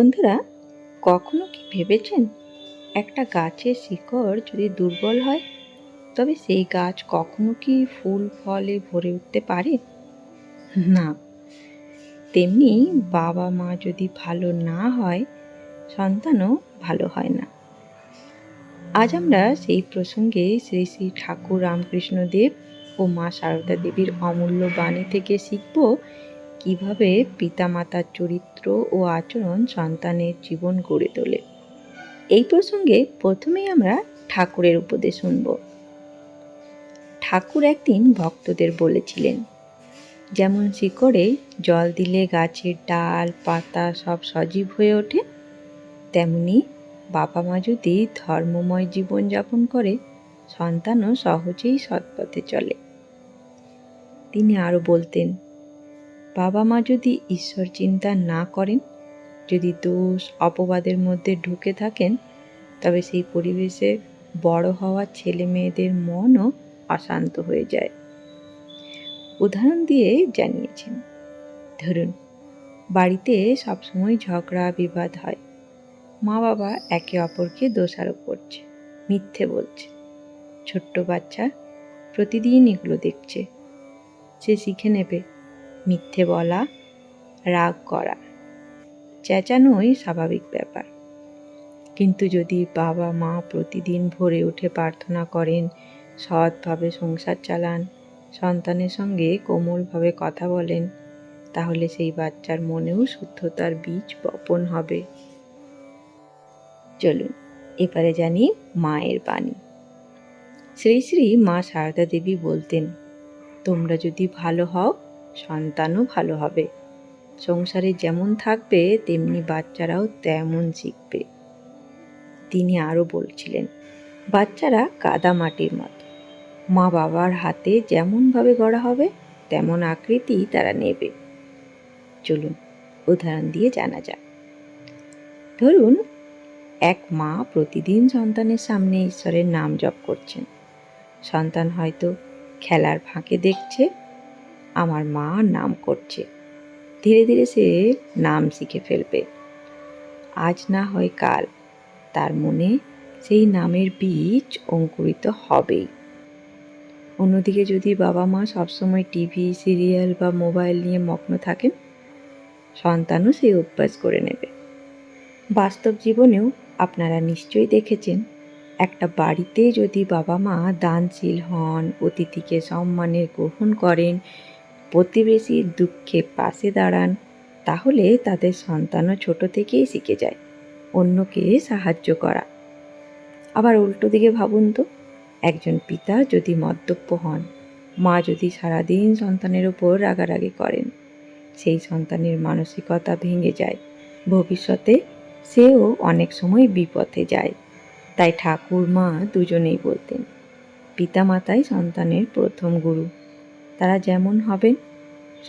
বন্ধুরা, কখনো কি ভেবেছেন একটা গাছের শিকড় যদি দুর্বল হয়, তবে সেই গাছ কখনো কি ফুল, ফলে ভরে উঠতে পারে? না। তেমনি বাবা মা যদি ভালো না হয়, সন্তানও ভালো হয় না। আজ আমরা সেই প্রসঙ্গে শ্রী শ্রী ঠাকুর রামকৃষ্ণ দেব ও মা সারদা দেবীর অমূল্য বাণী থেকে শিখব কীভাবে পিতামাতার চরিত্র ও আচরণ সন্তানের জীবন গড়ে তোলে? এই প্রসঙ্গে প্রথমেই আমরা ঠাকুরের উপদেশ শুনব। ঠাকুর একদিন ভক্তদের বলেছিলেন, যেমন শিকড়ে জল দিলে গাছের ডাল, পাতা সব সজীব হয়ে ওঠে, তেমনি বাবা মা যদি ধর্মময় জীবনযাপন করে, সন্তানও সহজেই সৎপথে চলে। তিনি আরও বলতেন বাবা মা যদি ঈশ্বর চিন্তা না করেন, যদি দোষ, অপবাদের মধ্যে ঢুকে থাকেন, তবে সেই পরিবেশে বড় হওয়া ছেলে মেয়েদের মনও অশান্ত হয়ে যায়। উদাহরণ দিয়ে জানিয়েছেন, ধরুন, বাড়িতে সবসময় ঝগড়া, বিবাদ হয়। মা বাবা একে অপরকে দোষারোপ করছে, মিথ্যে বলছে। ছোট্ট বাচ্চা প্রতিদিন এগুলো দেখছে। সে শিখে নেবে মিথ্যে বলা, রাগ করা। চেঁচানোই স্বাভাবিক ব্যাপার। কিন্তু যদি বাবা মা প্রতিদিন ভোরে উঠে প্রার্থনা করেন, সৎভাবে সংসার চালান, সন্তানের সঙ্গে কোমলভাবে কথা বলেন, তাহলে সেই বাচ্চার মনেও শুদ্ধতার বীজ বপন হবে। চলুন, এবারে জানি মায়ের বাণী। শ্রী শ্রী মা সারদা দেবী বলতেন, তোমরা যদি ভালো হও সন্তানও ভালো হবে। সংসারে যেমন থাকবে, তেমনি বাচ্চারাও তেমন শিখবে তিনি আরও বলছিলেন, বাচ্চারা কাদা মাটির মতো। মা বাবার হাতে যেমনভাবে গড়া হবে, তেমন আকৃতি তারা নেবে। চলুন, উদাহরণ দিয়ে জানা যাক। ধরুন, এক মা প্রতিদিন সন্তানের সামনে ঈশ্বরের নাম জপ করছেন। সন্তান হয়তো খেলার ফাঁকে দেখছে আমার মা নাম করছে। ধীরে ধীরে সে নাম শিখে ফেলবে। আজ না হয় কাল। তার মনে সেই নামের বীজ অঙ্কুরিত হবেই। অন্যদিকে যদি বাবা মা সবসময় টিভি, সিরিয়াল বা মোবাইল নিয়ে মগ্ন থাকেন, সন্তানও সেই অভ্যাস করে নেবে। বাস্তব জীবনেও আপনারা নিশ্চয়ই দেখেছেন, একটা বাড়িতে যদি বাবা মা দানশীল হন, অতিথিকে সম্মানের গ্রহণ করেন প্রতিবেশীর দুঃখে পাশে দাঁড়ান, তাহলে তাদের সন্তানও ছোট থেকেই শিখে যায়, অন্যকে সাহায্য করা। আবার উল্টো দিকে ভাবুন তো, একজন পিতা যদি মদ্যপ্য হন, মা যদি সারাদিন সন্তানের ওপর রাগারাগি করেন, সেই সন্তানের মানসিকতা ভেঙে যায়, ভবিষ্যতে সেও অনেক সময় বিপথে যায়, তাই ঠাকুর মা দুজনেই বলতেন, পিতামাতাই সন্তানের প্রথম গুরু। তারা যেমন হবেন,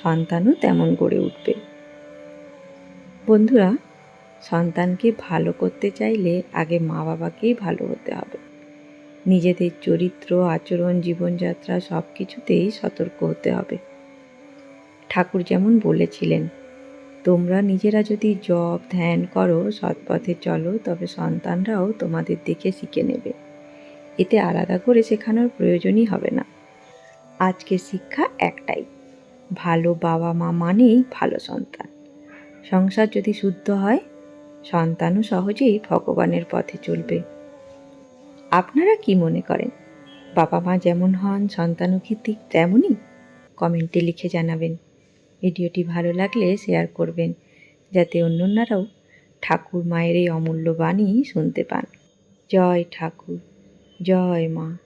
সন্তানও তেমন গড়ে উঠবে। বন্ধুরা, সন্তানকে ভালো করতে চাইলে আগে মা বাবাকেই ভালো হতে হবে। নিজেদের চরিত্র, আচরণ, জীবনযাত্রা সব কিছুতেই সতর্ক হতে হবে। ঠাকুর যেমন বলেছিলেন, তোমরা নিজেরা যদি জব ধ্যান করো, সৎপথে চলো, তবে সন্তানরাও তোমাদের দেখে শিখে নেবে। এতে আলাদা করে শেখানোর প্রয়োজনই হবে না। আজকে শিক্ষা একটাই। ভালো বাবা মা মানেই ভালো সন্তান। সংসার যদি শুদ্ধ হয়, সন্তানও সহজেই ভগবানের পথে চলবে। আপনারা কি মনে করেন? বাবা মা যেমন হন, সন্তানও কি ঠিক তেমনই? কমেন্টে লিখে জানাবেন। ভিডিওটি ভালো লাগলে শেয়ার করবেন, যাতে অন্যান্যরাও ঠাকুর মায়ের এই অমূল্য বাণী শুনতে পান। জয় ঠাকুর, জয় মা।